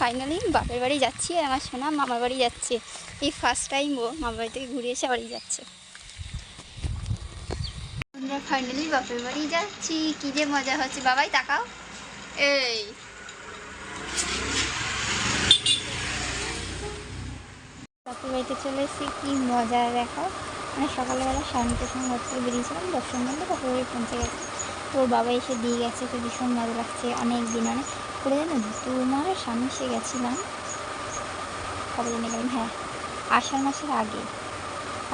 Finally বাপের বাড়ি যাচ্ছি আর আমার সোনা মামার বাড়ি যাচ্ছে। এই ফার্স্ট টাইম ও মামার বাড়ি থেকে ঘুরে এসে বাড়ি যাচ্ছে। আমরা ফাইনালি বাপের বাড়ি যাচ্ছি। কি যে মজা হচ্ছে। বাবাই, তাকাও। এই। বাপের বাড়িতে চলে এসেছি। কি মজা দেখো মানে সকালবেলা শান্তির সঙ্গে ঘর বেরিয়েছিলাম দশটার মধ্যে বাপের বাড়ি পৌঁছে গেছে। তোর বাবা এসে দিয়ে গেছে, তো ভীষণ মজা লাগছে অনেক দিন। অনেক করে জানো দু মাসের সামনে এসে গেছিলাম। কবে জানি গেলাম হ্যাঁ আষাঢ় মাসের আগে।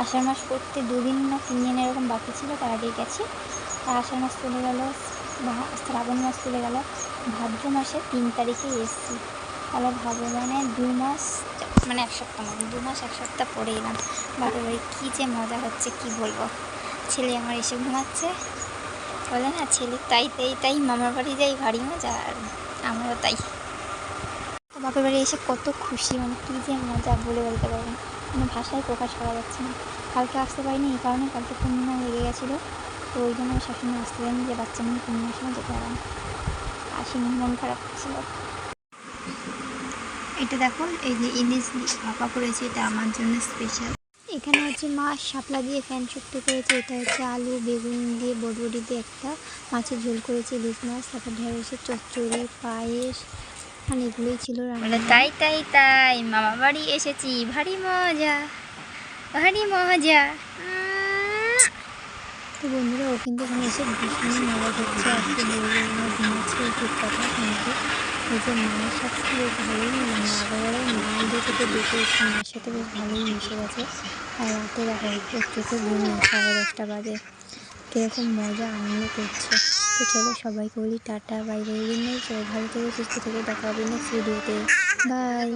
আষাঢ় মাস করতে দুদিন না তিন দিন এরকম বাকি ছিল, তার আগেই গেছি। আর আষাঢ় মাস চলে গেল শ্রাবণ মাস চলে গেল। ভাদ্র মাসে তিন তারিখে এসেছি। তাহলে ভাবো মানে দু মাস মানে এক সপ্তাহ মতো দু মাস এক সপ্তাহ পরে এলাম। বাপের বাড়ি কী যে মজা হচ্ছে, কি বলব? ছেলে আমার এসে ঘুমাচ্ছে। বলে, না ছেলে, তাই তাই তাই মামার বাড়ি যাই ভারী মজা আর আমারও তাই। বাপের বাড়ি এসে কত খুশি মানে কী যে মজা, বলে বলতে পারব না। মানে ভাষায় প্রকাশ করা যাচ্ছে না। কালকে আসতে পারিনি, এই কারণে কালকে পূর্ণিমা লেগে গেছিল, তো ওই জন্য শাশুড়ি আসতে পারিনি যে বাচ্চা নিয়ে পূর্ণিমার সময় যেতে পারে না। আসিনি মন খারাপ ছিল এটা দেখো এই যে ইলিশ ভাপা করেছে, এটা আমার জন্য স্পেশাল এখানে হচ্ছে মাছ শাপলা দিয়ে ফ্যান শুক্ত করেছে। এটা হচ্ছে আলু বেগুন দিয়ে বটবটি দিয়ে একটা মাছের ঝোল করেছে ইলিশ মাছ তারপর ঢেঁড়সের চচ্চড়ি পায়েস মানে এগুলোই ছিল রান্না। তাই তাই তাই মামা বাড়ি এসেছি ভারী মজা ভারী মজা। তো বন্ধুরা ও কিন্তু এখানে এসে ভীষণ মজা করছে আজকে বলব ঘুমাচ্ছে ঠিক কথা কিন্তু যে মায়ের সাথে বেশ ভালোই মানে আগেবারে মায়ের থেকে দেখে মায়ের সাথে বেশ ভালোই মিশে গেছে। আর রাতে যাচ্ছে একটু ঘুম সাড়ে দশটা বাজে। কীরকম মজা আনন্দ করছে। তো চলো সবাইকে বলি টাটা বাই বাই সবাই ভালো থেকে, সুস্থ থেকে, দেখা হবে নেক্সট ভিডিওতে বাই